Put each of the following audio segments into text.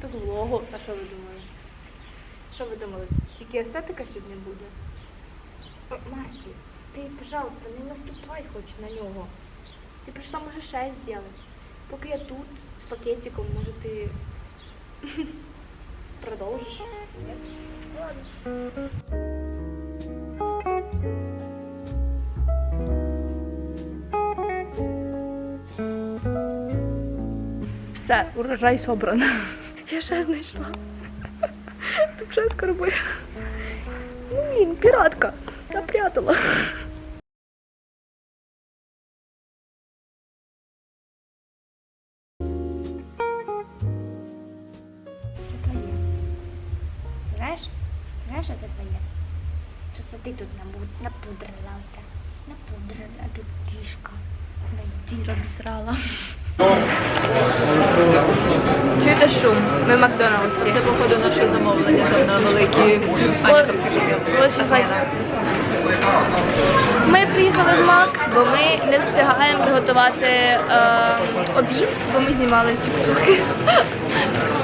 початок влогу. А що ви думали? Що ви думали? Тільки естетика сьогодні буде? О, Марсі, ти, пожалуйста, не наступай хоч на нього. Ти прийшла, може, ще зробити. Поки я тут з пакетиком, може ти продовжиш? Все, урожай собрано. Я ще знайшла. Тут ще скарби. Ну, блін, піратка. Напрятала. Це твоє. Знаєш? Знаєш, що це твоє? Що це ти тут напудрила оце? Напудрила тут кішка. Весь дір обісрала. Чуєте шум? Ми в Макдональдсі. Це, походу, наше замовлення там на великі Ми приїхали в Мак, бо ми не встигаємо приготувати е, обід, бо ми знімали тіктоки.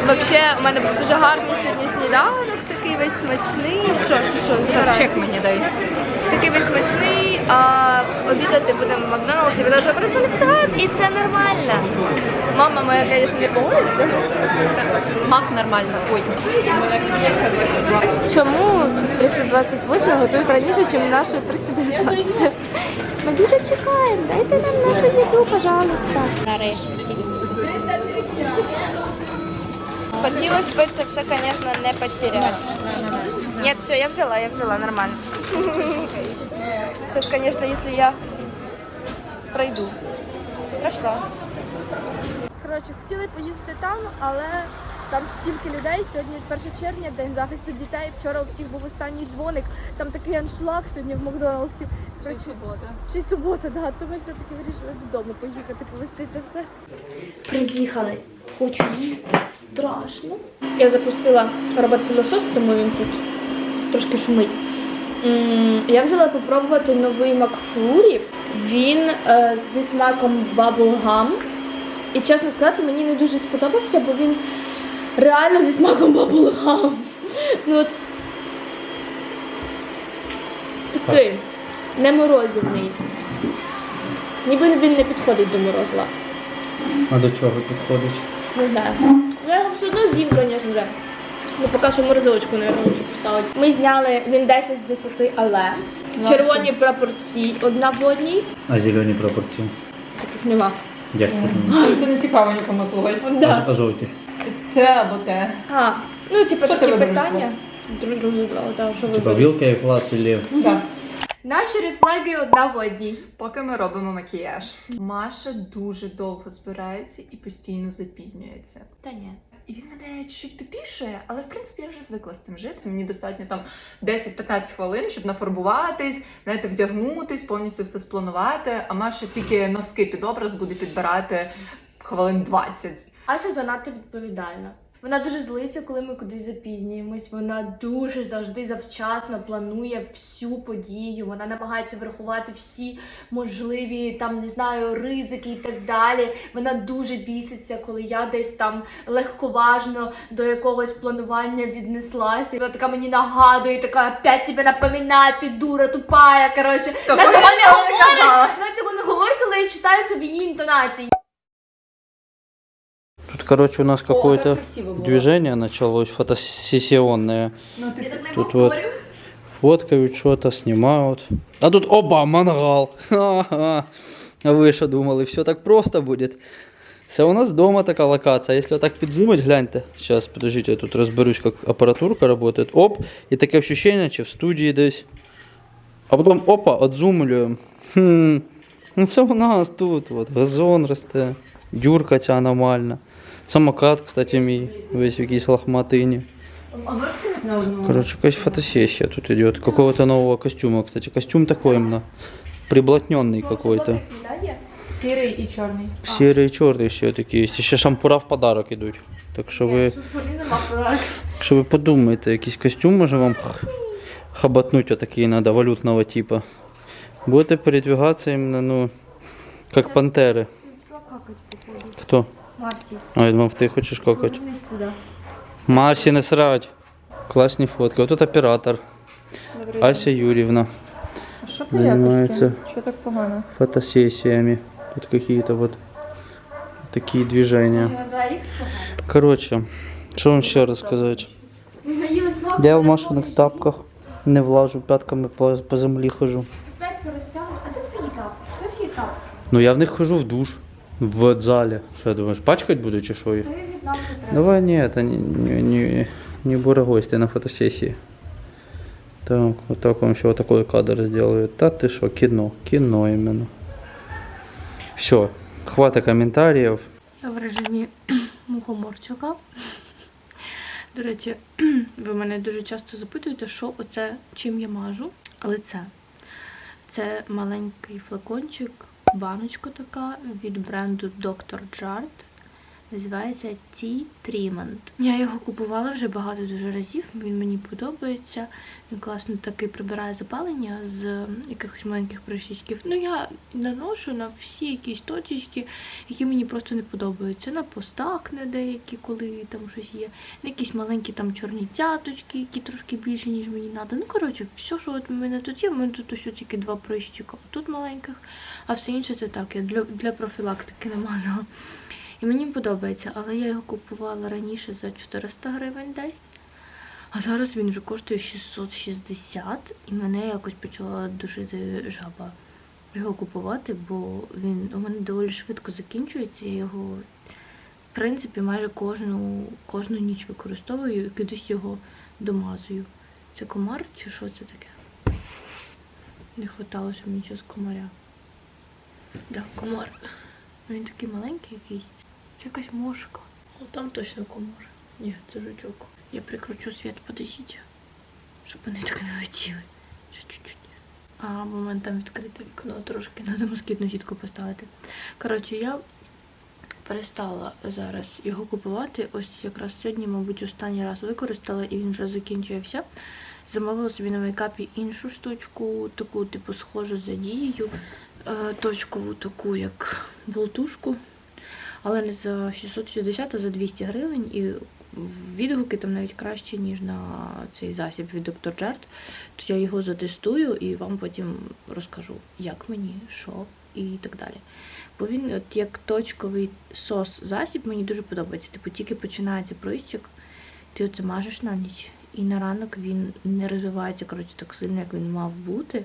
Взагалі, у мене був дуже гарний сьогодні сніданок, такий весь смачний. Що, що, що. Чек мені дай. Такий весь смачний, а обідати будемо в Макдональдсі, тому що просто не встигаємо, і це нормально. Мама моя, звісно, не погодиться. Мак нормально. Ой. Чому 328 готують раніше, ніж наше 319? Ми дуже чекаємо. Дайте нам нашу їду, пожалуйста. Нарешті. Хотілося б це все, звісно, не потеряти. Нет, все, я взяла, я взяла, нормально. Сейчас, конечно, если я пройду. Прошла. Коротше, хотіли поїсти там, але там стільки людей. Сьогодні ж 1 червня, день захисту дітей. Вчора у всіх був останній дзвоник. Там такий аншлаг сьогодні в Макдоналдсі. Коротше, субота. Ще й субота, да. То ми все-таки вирішили додому поїхати, повезти це все. Приїхали. Хочу їсти. Страшно. Я запустила робот-пилосос, тому він тут трошки шумить. Я взяла попробувати новий Макфлурі. Він е, зі смаком Bubblegum. І чесно сказати, мені не дуже сподобався, бо він реально зі смаком Bubblegum. Ну от такий, не морозивний. Ніби він не підходить до морозива. А до чого підходить? Не знаю. Я його все одно з'їм, звісно. Ну, поки що морозилочку, мабуть, лучше поставити. Ми зняли він 10 з 10, але червоні прапорці одна в одній, А зелені пропорції? таких нема. Як це? Це не цікаво нікому слухай. А, Да. а жовті? Це або те. А, ну, типу, Що ти такі вибереш, питання. Друг другу, да, що Типа вибереш? вілка і клас или Так. Наші редфлаги одна в одній. Поки ми робимо макіяж. Маша дуже довго збирається і постійно запізнюється. Та ні. І він мене чуть попішує, але в принципі я вже звикла з цим жити. Мені достатньо там 10-15 хвилин, щоб нафарбуватись, знаєте, вдягнутись, повністю все спланувати. А Маша тільки носки під образ буде підбирати хвилин 20. Ася занадто відповідальна. Вона дуже злиться, коли ми кудись запізнюємось. Вона дуже завжди завчасно планує всю подію. Вона намагається врахувати всі можливі там не знаю ризики і так далі. Вона дуже біситься, коли я десь там легковажно до якогось планування віднеслася. Вона така мені нагадує, така опять тебе напоминати, дура тупая. Коротше, Такого вона цього не говорить. Вона цього не говорить, але я читаю це в її інтонації. Тут, короче, у нас какое-то красиво було. движение началось, фотосессионное. Ну, ти Тут вот фоткают что-то, снимают. А тут оба, мангал. Ха-ха. А ви що думали, все так просто будет? Це у нас дома така локація. Якщо так підзумить, гляньте. Сейчас, подождите, я тут розберусь, як апаратурка работает. Оп, і таке ощущение, чи в студії десь. А потім опа, отзумлюємо. Хм. Ну це у нас тут, от, газон росте, дюрка ця аномальна. Самокат, кстати, мій, весь в якійсь лохматині. А можеш сказати на одну? Короче, какая фотосессия тут идет. Какого-то нового костюма, кстати. Костюм такой именно приблотненный какой-то. Сірий і чорний. Сірий і чорний ще такі є. І ще шампура в подарок ідуть. Так що ви, нема подарунок. якщо ви подумаєте, якийсь костюм може вам х- хабатнуть отакий надо, валютного типа. Будете передвигатися іменно, ну, як пантери. какать, походу. Хто? Марсі. А, я думав, ти хочеш какать. Повернись туди. Марсі, не срать. Класні фотки. Ось тут оператор. Ася Юрьевна Що занимается Що так погано? фотосессиями. Тут какие-то вот такие движения. Короче, що вам ще розказати? Я в машинних тапках не влажу, п'ятками по, по землі хожу. Опять порозтягнув. А де твої тапки? Хто ж є тапки? Ну я в них хожу в душ. В залі. Що я думаєш, пачкать буду чи що їх? Давай не, это не, не, не, не бура гостя на фотосессии. Так, вот так вам еще вот такой кадр сделаю. Та ты что, кино, кино именно. Все, хватит комментариев. Я в режимі мухоморчика. До речі, ви мене дуже часто запитуєте, що оце чим я мажу, але це. Це маленький флакончик, баночка така від бренду Dr. Jart. Називається Tea Treatment. Я його купувала вже багато дуже разів. Він мені подобається. Він класно такий прибирає запалення з якихось маленьких прищичків. Ну я наношу на всі якісь точечки, які мені просто не подобаються. На постах на деякі, коли там щось є, на якісь маленькі там чорні цяточки, які трошки більше, ніж мені треба. Ну, коротше, все, що от у мене тут є, в мене тут ось тільки два прищика тут маленьких, а все інше це так, я для, для профілактики намазала. І мені подобається, але я його купувала раніше за 400 гривень десь. А зараз він вже коштує 660 і мене якось почала душити жаба його купувати, бо він у мене доволі швидко закінчується. Я його, в принципі, майже кожну, кожну ніч використовую і кудись його домазую. Це комар чи що це таке? Не хватало, щоб нічого з комаря. Да, комар. Він такий маленький якийсь. Якась мошка. О, там точно комар. Ні, це жучок. Я прикручу світ, подождіть. Щоб вони так не летіли. Ще чуть-чуть. А момент там відкрите вікно трошки, треба москітну сітку поставити. Коротше, я перестала зараз його купувати. Ось якраз сьогодні, мабуть, останній раз використала і він вже закінчився. Замовила собі на мейкапі іншу штучку, таку, типу, схожу за дією, е, точкову таку, як болтушку. Але не за 660, а за 200 гривень. І відгуки там навіть краще, ніж на цей засіб від Dr. Jart. То я його затестую і вам потім розкажу, як мені, що і так далі. Бо він, от як точковий сос засіб, мені дуже подобається. Типу, тільки починається прищик, ти оце мажеш на ніч, і на ранок він не розвивається коротше, так сильно, як він мав бути.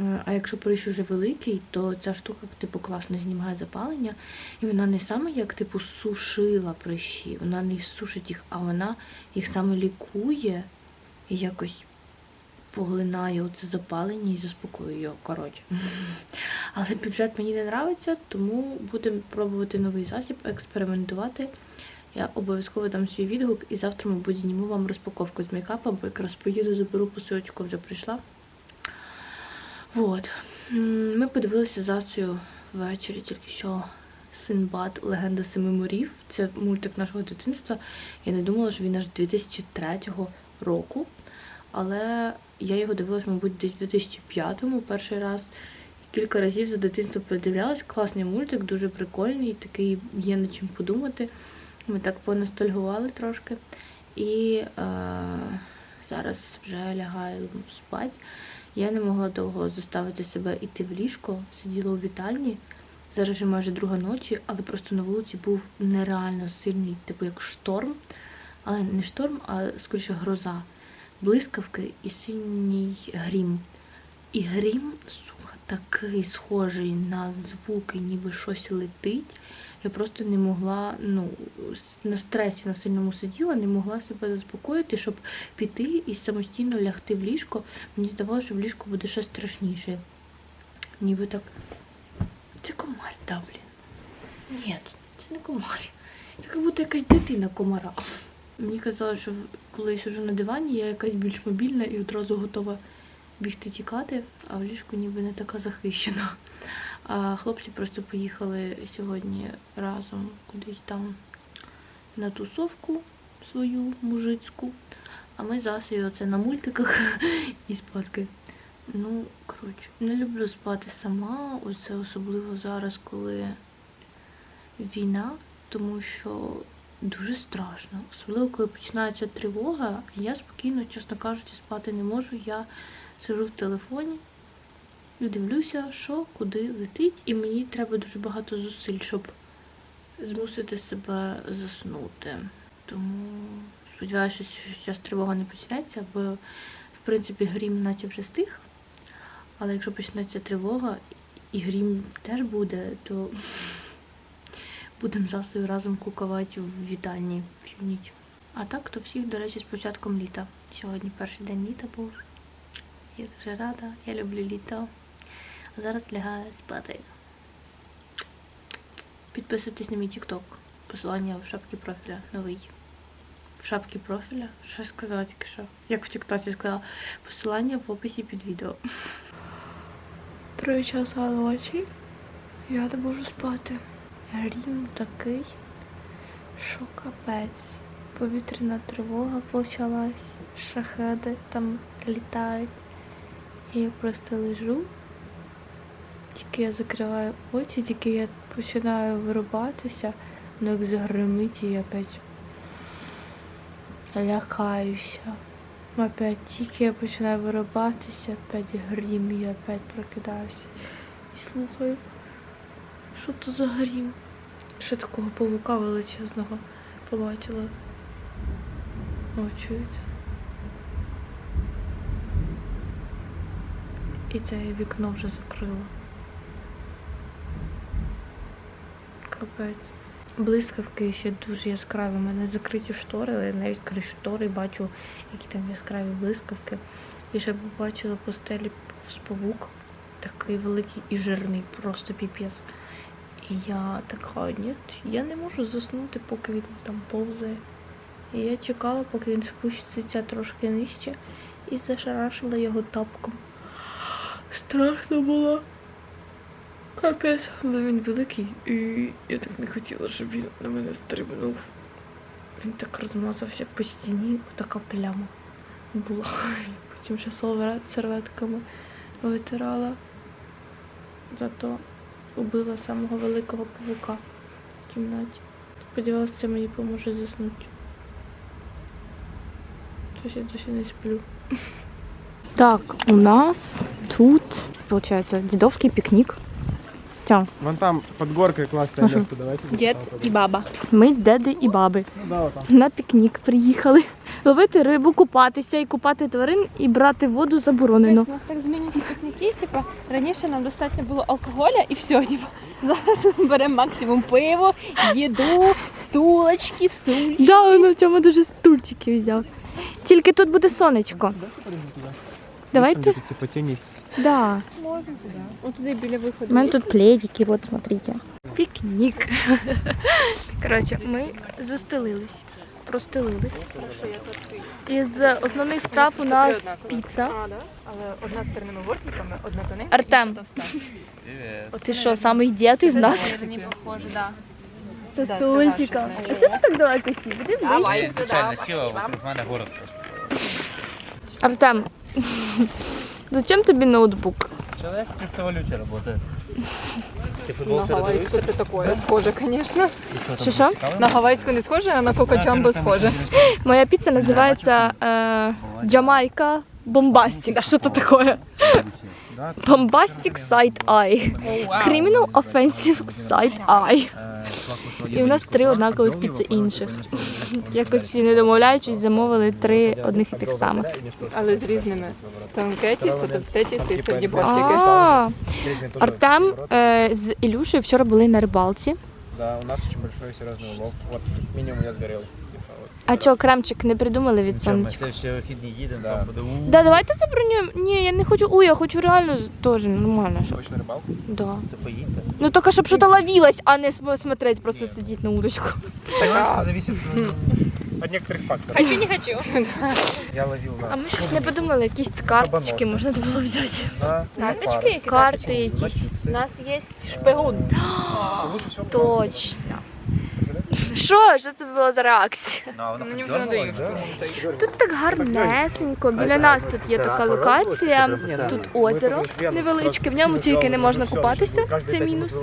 Е, А якщо прищ уже великий, то ця штука типу класно знімає запалення. І вона не саме як типу сушила прищі, вона не сушить їх, а вона їх саме лікує і якось поглинає оце запалення і заспокоює його. Коротше. Але бюджет мені не подобається, тому будемо пробувати новий засіб, експериментувати. Я обов'язково дам свій відгук і завтра, мабуть, зніму вам розпаковку з мейкапа, бо якраз поїду, заберу посилочку, вже прийшла. Вот. М, Ми подивилися з Асою ввечері тільки що Синбад Легенда Семи морів. Це мультик нашого дитинства. Я не думала, що він аж 2003 року. Але я його дивилась, мабуть, десь в 2005-му перший раз. Кілька разів за дитинство передивлялась. Класний мультик, дуже прикольний, такий є над чим подумати. Ми так поностальгували трошки. І е, зараз вже лягаю спать. Я не могла довго заставити себе йти в ліжко, сиділа у вітальні. Зараз вже майже друга ночі, але просто на вулиці був нереально сильний, типу як шторм. Але не шторм, а скоріше гроза. Блискавки і синій грім. І грім, сука, такий схожий на звуки, ніби щось летить. Я просто не могла, ну, на стресі на сильному сиділа, не могла себе заспокоїти, щоб піти і самостійно лягти в ліжко. Мені здавалося, що в ліжку буде ще страшніше. Ніби так. Це комар, да, блін. Ні, це не комар. Це як будто якась дитина комара. Мені казали, що коли я сиджу на дивані, я якась більш мобільна і одразу готова бігти тікати, а в ліжку ніби не така захищена. А хлопці просто поїхали сьогодні разом кудись там на тусовку свою мужицьку. А ми з Асею оце на мультиках і спадки. Ну, коротше, не люблю спати сама, оце особливо зараз, коли війна, тому що дуже страшно. Особливо, коли починається тривога, я спокійно, чесно кажучи, спати не можу. Я сижу в телефоні і дивлюся, що куди летить, і мені треба дуже багато зусиль, щоб змусити себе заснути. Тому сподіваюся, що зараз тривога не почнеться, бо в принципі грім наче вже стих. Але якщо почнеться тривога і грім теж буде, то будемо завжди разом кукувати в вітальні всю ніч. А так, то всіх, до речі, з початком літа. Сьогодні перший день літа був. Я дуже рада, я люблю літо. Зараз лягаю спати. Підписуйтесь на мій TikTok. Посилання в шапці профіля новий. В шапці профіля? Що я сказала тільки що? Як в TikTok сказала? Посилання в описі під відео. Три часа ночі. Я не можу спати. Грім такий, що капець. Повітряна тривога почалась, шахеди там літають. І я просто лежу. Тільки я закриваю очі, тільки я починаю вирубатися, ну як загримить і опять лякаюся. Опять тільки я починаю вирубатися, опять грім, я опять прокидаюся. І слухаю, що то за грім? Що такого павука величезного побачила? О, чуєте? І це вікно вже закрила. Капець. Блискавки ще дуже яскраві. У мене закриті штори, але я навіть крізь штори бачу, які там яскраві блискавки. І ще побачила по стелі павук. Такий великий і жирний, просто піпець. І я така, ні, я не можу заснути, поки він там повзає. І я чекала, поки він спуститься трошки нижче, і зашарашила його тапком. Страшно було. Капець, але він великий, і я так не хотіла, щоб він на мене стрибнув. Він так розмазався по стіні, така пляма була. Потім ще серве- серветками витирала. Зато убила самого великого павука в кімнаті. Сподівалася, це мені поможе заснути. Щось я досі не сплю. Так, у нас тут, виходить, дідовський пікнік. Тя, Вон там под горкой классное Ну что? давайте. дід і баба. Ми деди і баби. Ну да, вот там. На пікнік приїхали. Ловити рибу, купатися і купати тварин і брати воду заборонено. У нас так змінюються пікніки. Типу, раніше нам достатньо було алкоголя і все. Типу. Зараз ми беремо максимум пиво, їду, стулочки, стульчики. Да, воно в цьому дуже стульчики взяв. Тільки тут буде сонечко. Давайте. Где-то типа тень есть. Да. Отуди біля виходу. У мене тут пледики, вот смотрите. Пікнік. Коротше, ми застелились. Простелились. Із основних страв у нас піца. Але одна з сирними бортниками, одна тоненька. Артем. Ти що, самий дід із нас? Похоже, да. А чого ти так далеко сів? Іди ближче. Я села, вокруг мене город просто. Артем, зачем тобі ноутбук? Человек в криптовалюте работает. Ти На футбол гавайську це таке схоже, звісно. Що, що? На гавайську не схоже, а на кокачамбо схоже. Моя піца називається е, Джамайка Бомбастик. А що це таке? Bombastic Side Eye. Criminal Offensive Side Eye. І у нас три однакових піци інших. Якось всі не домовляючись, замовили три одних і тих самих. Але з різними. Тонке тісто, товсте тісто і сьогодні бортики. А, Артем е, з Ілюшею вчора були на рибалці. Да, у нас очень большой серьезный улов. Вот, минимум я сгорел. Типа, вот. А чого кремчик не придумали від Ми сонечка? ще вихідні їдемо, Да. там буде у. Да, давайте забронюємо. Ні, я не хочу. У, я хочу реально теж нормально. Щоб. Точно рыбалку? Да. Ти поїдьте. Ну только щоб щось ловилось, а не см- смотреть, просто сидіти на удочку. Так, зависит. от некоторых факторов. Хочу, не хочу. Я ловил на... А ми щось не подумали, якісь карточки можна було взяти. на Карточки? пары. Які Карти На якісь. чипсы. У нас є шпигун. Лучше всего Точно. Що? Що це було за реакція? Мені вже надоїв. Тут так гарнесенько. Біля нас тут є така локація. Тут озеро невеличке, в ньому тільки не можна купатися, це мінус.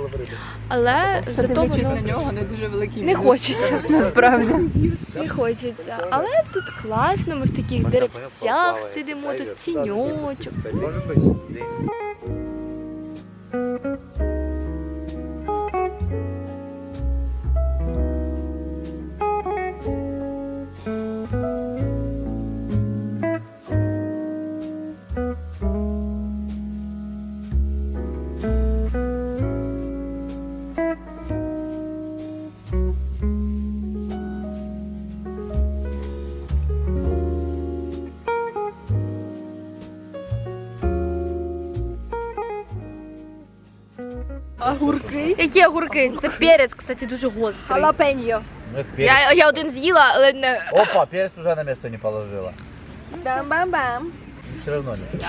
Але зато Дивлячись на нього, не дуже великий не хочеться. Насправді. Не хочеться. Але тут класно, ми в таких деревцях сидимо, тут тіньочок. Які огурки? Це перець, кстати, дуже гострий. Халапеньо. Я, я один з'їла, але не. Опа, перец уже на место не положила. Бам-бам-бам. Все равно не.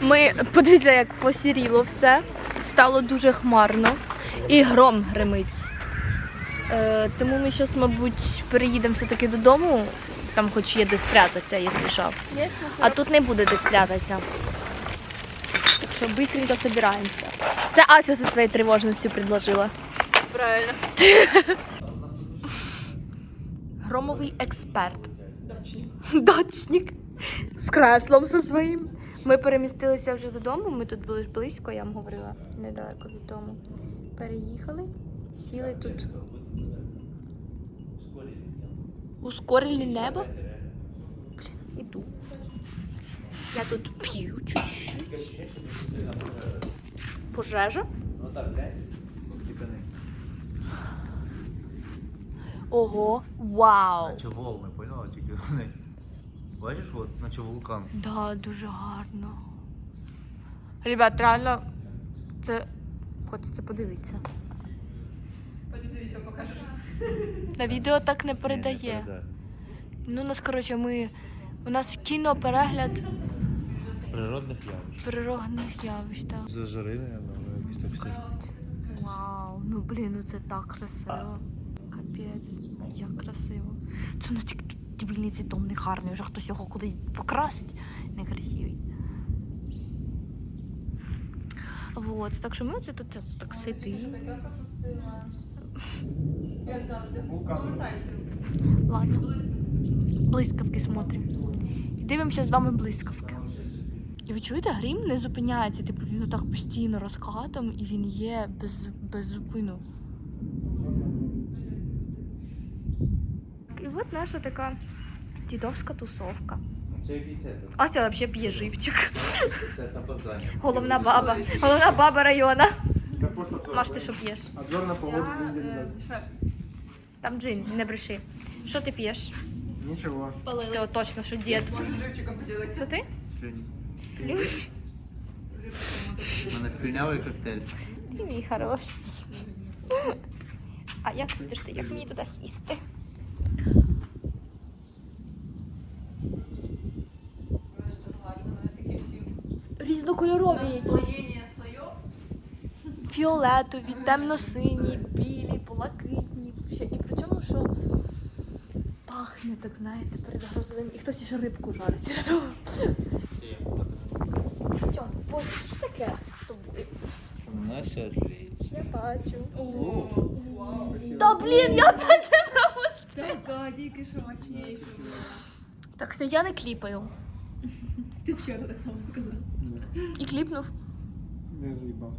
Ми подивіться, як посіріло все. Стало дуже хмарно. І гром гримить. Е, тому ми зараз, мабуть, переїдемо все-таки додому. Там хоч є де спрятатися, якщо що. А тут не буде де спрятатися. Быстренько собираємося. Це Ася зі своєю тривожністю предложила. Правильно. Громовий експерт. Дочник. Дочник. З креслом зі своїм. Ми перемістилися вже додому. Ми тут були близько, я вам говорила, недалеко від дому. Переїхали, сіли тут. Ускорили небо. Блін, іду. Я тут п'ю чуть-чуть. Пожежа. Ого, вау! Наче волни, поняла? Тільки вони. Бачиш, от, наче вулкан. Да, дуже гарно. Ребят, реально, це хочеться подивитися. Потім відео покажеш. На відео так не передає. Ну, у нас, коротше, ми. У нас кіноперегляд Природних явищ. природних явищ, так. За жари, наверное, якось так все. Вау, ну блін, ну це так красиво. Капець, як красиво. Це настільки тут дебільний цей дом не гарний, вже хтось його кудись покрасить. Некрасивий. Вот, так що ми оце тут так сидимо. Як завжди. Повертайся. Ладно. Блискавки смотрим. І дивимося з вами блискавки. І ви чуєте, грім не зупиняється. Типу він отак постійно розкатом і він є без, без зупину. І от наша така дідовська тусовка. Це це. Ася взагалі п'є живчик. Це з опозданням. Головна баба. Головна баба району. Маш, ти що п'єш? Обзор на погоду две. Там джин, не бреши. Що ти п'єш? Ничего. Все, точно, що дід. Можеш живчиком поділитися. Що ти? Слюні. Слюш. У мене слюнявий коктейль. Ти мій хороший. А як будеш ти? Як мені туди сісти? Різнокольорові якісь. Фіолетові, темно-сині, білі, блакитні. І при цьому, що пахне, так знаєте, перед грозовим. І хтось ще рибку жарить рядом. Тьо, боже, що таке з тобою? Вона світлість. Я бачу. Та блін, я опять це пропустила. Така, тільки що мощніше було. Так, все, я не кліпаю. Ти вчора так само сказав. І кліпнув. Я заебал.